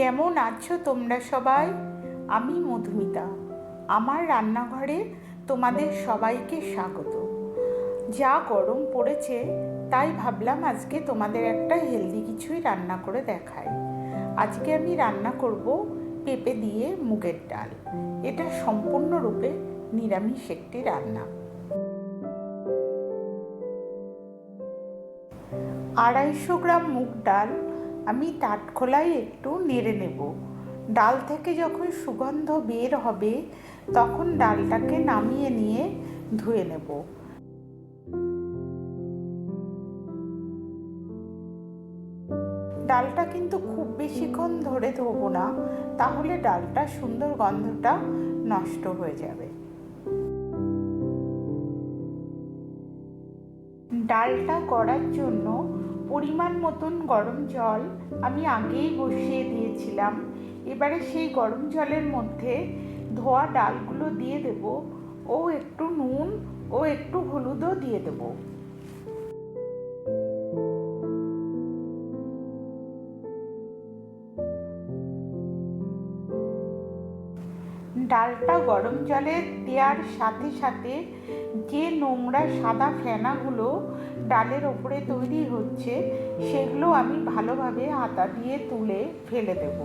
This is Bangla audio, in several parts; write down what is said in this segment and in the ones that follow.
কেমন আছো তোমরা সবাই? আমি মধুমিতা। আমার রান্নাঘরে তোমাদের সবাইকে স্বাগত। যা গরম পড়েছে, তাই ভাবলাম আজকে তোমাদের একটা হেলদি কিছুই রান্না করে দেখাই। আজকে আমি রান্না করব পেঁপে দিয়ে মুগের ডাল। এটা সম্পূর্ণরূপে নিরামিষ একটি রান্না। আড়াইশো গ্রাম মুগ ডাল আমি টাটখোলায় একটু নেড়ে নেব। ডাল থেকে যখন সুগন্ধ বের হবে, তখন ডালটাকে নামিয়ে নিয়ে ধুয়ে নেব। ডালটা কিন্তু খুব বেশিক্ষণ ধরে ধোবো না, তাহলে ডালটা সুন্দর গন্ধটা নষ্ট হয়ে যাবে। ডালটা করার জন্য পরিমাণ মতন গরম জল আমি আগেই বসিয়ে দিয়েছিলাম। এবারে সেই গরম জলের মধ্যে ধোয়া ডালগুলো দিয়ে দেব। ও একটু নুন, ও একটু হলুদও দিয়ে দেব। ডালটা গরম জলে দেওয়ার সাথে সাথে যে নোংরা সাদা ফেনাগুলো ডালের ওপরে তৈরি হচ্ছে, সেগুলো আমি ভালোভাবে হাতা দিয়ে তুলে ফেলে দেব।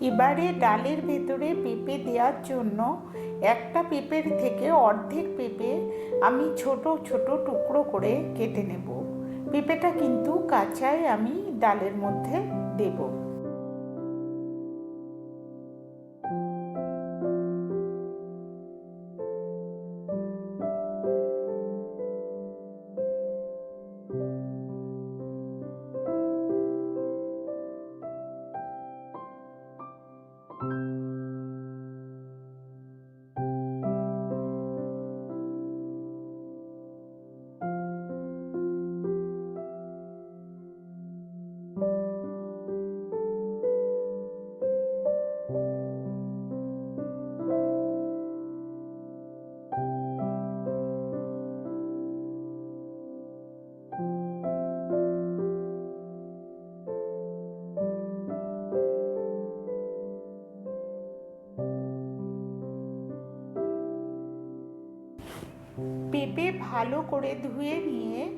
এবারে ডালের ভেতরে পেঁপে দেওয়ার জন্য একটা পেঁপের থেকে অর্ধেক পেঁপে আমি ছোট ছোট টুকরো করে কেটে নেব। পেঁপেটা কিন্তু কাঁচায় আমি ডালের মধ্যে দেবো। পেঁপে ভালো করে ধুয়ে নিয়ে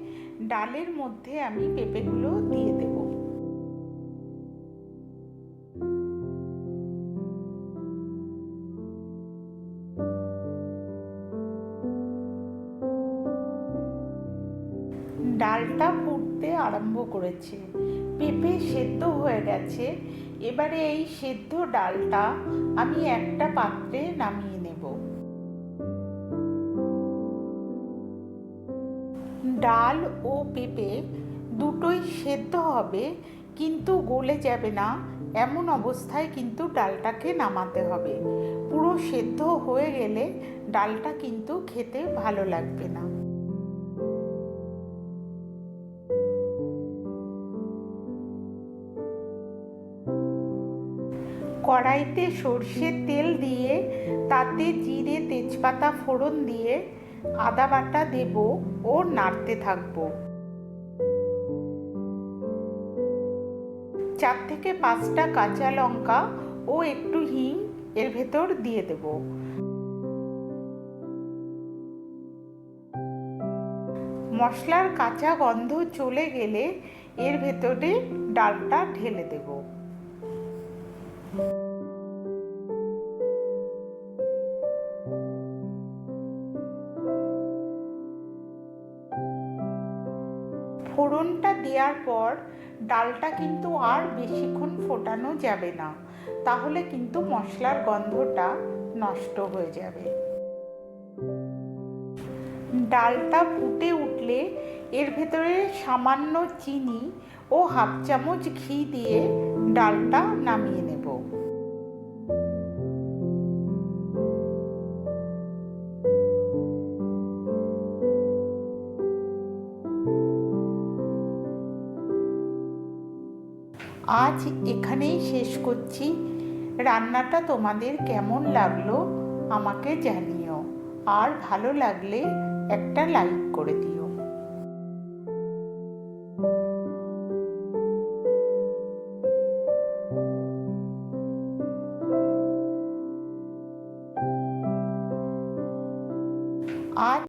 ডালের মধ্যে আমি পেঁপেগুলো দিয়ে দেব। ডালটা ফুটতে আরম্ভ করেছে। পেঁপে সেদ্ধ হয়ে গেছে। এবারে এই সেদ্ধ ডালটা আমি একটা পাত্রে নামিয়ে নেব। ডাল ও পেঁপে দুটোই সেদ্ধ হবে, কিন্তু গলে যাবে না। এমন অবস্থায় কিন্তু ডালটাকে নামাতে হবে। পুরো সেদ্ধ হয়ে গেলে ডালটা কিন্তু খেতে ভালো লাগবে না। কড়াইতে সর্ষের তেল দিয়ে, তাতে জিরে, তেজপাতা ফোড়ন দিয়ে আদা বাটা দেব ও নাড়তে থাকব। চার থেকে পাঁচটা কাঁচা লঙ্কা ও একটু হিং এর ভেতর দিয়ে দেব। মশলার কাঁচা গন্ধ চলে গেলে এর ভেতরে ডালটা ঢেলে দেব। ফোড়নটা দেওয়ার পর ডালটা কিন্তু আর বেশিক্ষণ ফোটানো যাবে না। তাহলে কিন্তু মশলার গন্ধটা নষ্ট হয়ে যাবে। ডালটা ফুটে উঠলে এর ভেতরে সামান্য চিনি ও হাফ চামচ ঘি দিয়ে ডালটা নামিয়ে নেব। আজ এখানেই শেষ করছি। রান্নাটা তোমাদের কেমন লাগল আমাকে জানিও। আর ভালো লাগলে একটা লাইক করে দিও। আজ